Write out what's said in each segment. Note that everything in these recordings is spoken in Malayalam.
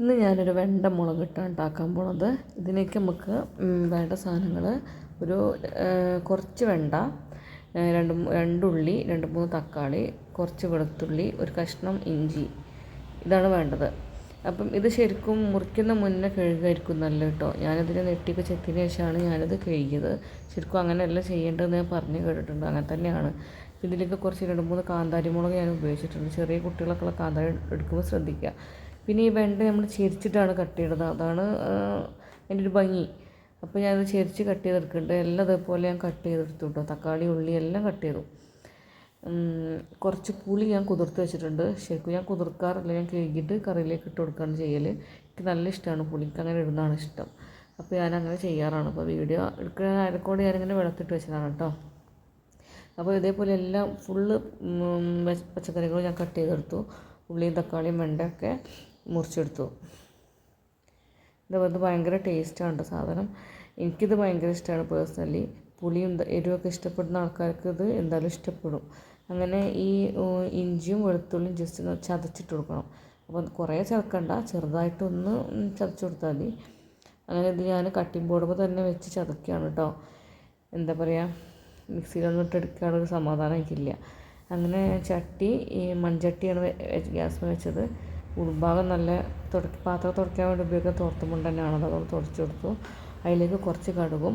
ഇന്ന് ഞാനൊരു വെണ്ട മുളക് ഇട്ടാണ് ഉണ്ടാക്കാൻ പോണത്. ഇതിലേക്ക് നമുക്ക് വേണ്ട സാധനങ്ങൾ ഒരു കുറച്ച് വെണ്ട രണ്ട് രണ്ടുള്ളി രണ്ട് മൂന്ന് തക്കാളി കുറച്ച് വെളുത്തുള്ളി ഒരു കഷ്ണം ഇഞ്ചി. ഇതാണ് വേണ്ടത്. അപ്പം ഇത് ശരിക്കും മുറിക്കുന്ന മുന്നേ കഴുകായിരിക്കും നല്ല കേട്ടോ. ഞാനതിനെ നെട്ടിയൊക്കെ ചെത്തിന് ശേഷമാണ് ഞാനത് കഴുകിയത്. ശരിക്കും അങ്ങനെയല്ല ചെയ്യേണ്ടതെന്ന് ഞാൻ പറഞ്ഞ് കേട്ടിട്ടുണ്ട്. അങ്ങനെ തന്നെയാണ്. ഇതിലേക്ക് കുറച്ച് രണ്ട് മൂന്ന് കാന്താരി മുളക് ഞാൻ ഉപയോഗിച്ചിട്ടുണ്ട്. ചെറിയ കുട്ടികളൊക്കെ കാന്താരി എടുക്കുമ്പോൾ ശ്രദ്ധിക്കുക. പിന്നെ ഈ വെണ്ട നമ്മൾ ചെരിച്ചിട്ടാണ് കട്ട് ചെയ്തത് അതാണ് അതിന്റെ ഒരു ഭംഗി. അപ്പോൾ ഞാനത് ചെരിച്ച് കട്ട് ചെയ്തെടുക്കുന്നുണ്ട്. എല്ലാം അതേപോലെ ഞാൻ കട്ട് ചെയ്തെടുത്തു കേട്ടോ. തക്കാളി ഉള്ളി എല്ലാം കട്ട് ചെയ്തു. കുറച്ച് പുളി ഞാൻ കുതിർത്ത് വെച്ചിട്ടുണ്ട്. ശരിക്കും ഞാൻ കുതിർക്കാറില്ല. ഞാൻ കഴുകിയിട്ട് കറിയിലേക്ക് ഇട്ട് കൊടുക്കുകയാണ് ചെയ്യൽ എനിക്ക് നല്ല ഇഷ്ടമാണ് പുളിക്ക്. അങ്ങനെ ഇടുന്നതാണ് ഇഷ്ടം. അപ്പോൾ ഞാൻ അങ്ങനെ ചെയ്യാറാണ്. അപ്പോൾ വീഡിയോ എടുക്കുന്ന ആരെക്കൊണ്ട് ഞാനിങ്ങനെ വെള്ളത്തിട്ട് വെച്ചതാണ് കേട്ടോ. അപ്പോൾ ഇതേപോലെ എല്ലാം ഫുള്ള് പച്ചക്കറികൾ ഞാൻ കട്ട് ചെയ്തെടുത്തു. ഉള്ളിയും തക്കാളിയും വെണ്ടയൊക്കെ. മുറിച്ചെടുത്തു. ഇത് ഭയങ്കര ടേസ്റ്റാണ് സാധനം. എനിക്കിത് ഭയങ്കര ഇഷ്ടമാണ് പേഴ്സണലി പുളിയും എരിവൊക്കെ ഇഷ്ടപ്പെടുന്ന ആൾക്കാർക്ക് ഇത് എന്തായാലും ഇഷ്ടപ്പെടും. അങ്ങനെ ഈ ഇഞ്ചിയും വെളുത്തുള്ളിയും ജസ്റ്റ് ഒന്ന് ചതച്ചിട്ട് കൊടുക്കണം. അപ്പോൾ കുറേ ചേർക്കണ്ട ചെറുതായിട്ടൊന്ന് ചതച്ച് കൊടുത്താൽ മതി. അങ്ങനെ ഇത് ഞാൻ കട്ടിംഗ് ബോർഡുമ്പോൾ തന്നെ വെച്ച് ചതക്കുകയാണ് കേട്ടോ എന്താ പറയുക മിക്സിയിലൊന്നും ഇട്ടെടുക്കാനുള്ള സമാധാനം എനിക്കില്ല. അങ്ങനെ ചട്ടി ഈ മൺചട്ടിയാണ് ഗ്യാസ് വെച്ചത്. ഉൾഭാഗം നല്ല തുട പാത്രം തുടയ്ക്കാൻ വേണ്ടി ഉപയോഗിക്കുന്ന തന്നെയാണ്. അതുകൊണ്ട് തുടച്ചു കൊടുത്തു. അതിലേക്ക് കുറച്ച് കടുകും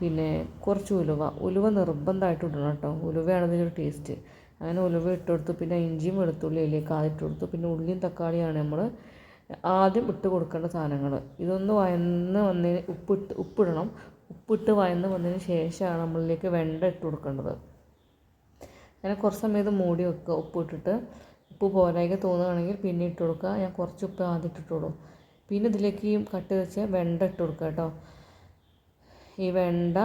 പിന്നെ കുറച്ച് ഉലുവ. ഉലുവ നിർബന്ധമായിട്ട് ഇടണം കേട്ടോ. ഉലുവയാണ് ഇതിനൊരു ടേസ്റ്റ് അങ്ങനെ ഉലുവ ഇട്ട് കൊടുത്തു. പിന്നെ ഇഞ്ചിയും വെളുത്തുള്ളി അതിലേക്ക് ആദ്യം ഇട്ട് കൊടുത്തു. പിന്നെ ഉള്ളിയും തക്കാളിയാണ് നമ്മൾ ആദ്യം ഇട്ട് കൊടുക്കേണ്ട സാധനങ്ങൾ. ഇതൊന്ന് വയന്ന് വന്നതിന് ഉപ്പിട്ട് ഉപ്പിടണം ഉപ്പിട്ട് വയന്ന് വന്നതിന് ശേഷമാണ് നമ്മളിലേക്ക് വെണ്ട ഇട്ട് കൊടുക്കേണ്ടത്. അങ്ങനെ കുറച്ച് സമയം ഇത് മൂടി വെക്കുക. ഉപ്പിട്ടിട്ട് ഉപ്പ് പോരായ്ക തോന്നുകയാണെങ്കിൽ പിന്നെ ഇട്ട് കൊടുക്കുക. ഞാൻ കുറച്ച് ഉപ്പ് ആദ്യം ഇട്ടിട്ടുള്ളൂ പിന്നെ ഇതിലേക്ക് ഈ കട്ട് വെച്ച് വെണ്ട ഇട്ട് കൊടുക്കുക കേട്ടോ. ഈ വെണ്ട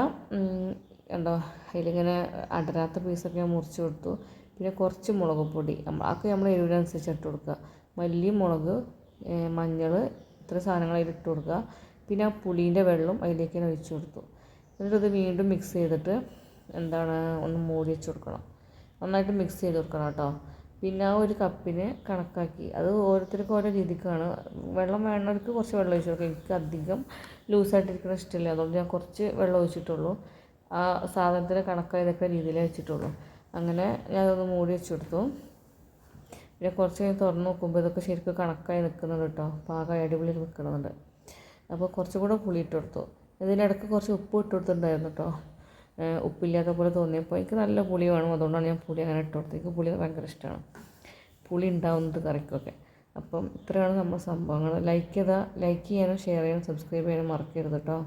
കണ്ടോ അതിലിങ്ങനെ അടരാത്ത പീസൊക്കെ ഞാൻ മുറിച്ച് കൊടുത്തു. പിന്നെ കുറച്ച് മുളക് പൊടി. അതൊക്കെ നമ്മൾ എരിവിനനുസരിച്ച് ഇട്ട് കൊടുക്കുക. മല്ലി മുളക് മഞ്ഞൾ ഇത്ര സാധനങ്ങൾ അതിൽ ഇട്ട് കൊടുക്കുക. പിന്നെ ആ പുളീന്റെ വെള്ളം അതിലേക്ക് തന്നെ ഒഴിച്ച് കൊടുത്തു. എന്നിട്ടത് വീണ്ടും മിക്സ് ചെയ്തിട്ട് എന്താണ് ഒന്ന് മൂടി വെച്ച് കൊടുക്കണം. നന്നായിട്ട് മിക്സ് ചെയ്ത് കൊടുക്കണം കേട്ടോ. പിന്നെ ആ ഒരു കപ്പിന് കണക്കാക്കി. അത് ഓരോരുത്തർക്കും ഓരോ രീതിക്കാണ്. വെള്ളം വേണ്ടവർക്ക് കുറച്ച് വെള്ളം ഒഴിച്ച് കൊടുക്കുക എനിക്ക് അധികം ലൂസായിട്ടിരിക്കണ ഇഷ്ടമില്ല. അതുകൊണ്ട് ഞാൻ കുറച്ച് വെള്ളം ഒഴിച്ചിട്ടുള്ളൂ. ആ സാധനത്തിന് കണക്കായതൊക്കെ രീതിയിലേ വെച്ചിട്ടുള്ളൂ. അങ്ങനെ ഞാനതൊന്ന് മൂടി വെച്ച് കൊടുത്തു. പിന്നെ കുറച്ച് കഴിഞ്ഞ് തുറന്ന് നോക്കുമ്പോൾ ഇതൊക്കെ ശരിക്കും കണക്കായി നിൽക്കുന്നുണ്ട് കേട്ടോ. പാകം അടിപൊളി നിൽക്കുന്നുണ്ട്. അപ്പോൾ കുറച്ചും കൂടെ പുളി ഇട്ട് കൊടുത്തു. ഇതിനിടയ്ക്ക് കുറച്ച് ഉപ്പ് ഇട്ട് കൊടുത്തിട്ടുണ്ടായിരുന്നു കേട്ടോ. ഉപ്പില്ലാത്ത പോലെ തോന്നിയപ്പോൾ എനിക്ക് നല്ല പുളി വേണം. അതുകൊണ്ടാണ് ഞാൻ പുളി അങ്ങനെ ഇട്ട് കൊടുത്തത്. എനിക്ക് പുളി ഭയങ്കര ഇഷ്ടമാണ് പുളി ഉണ്ടാവുന്നത് കറിക്കൊക്കെ. അപ്പം ഇത്രയാണ് നമ്മുടെ സംഭവങ്ങൾ. ലൈക്ക് ചെയ്താൽ ലൈക്ക് ചെയ്യാനും ഷെയർ ചെയ്യാനും സബ്സ്ക്രൈബ് ചെയ്യാനും മറക്കരുത് കേട്ടോ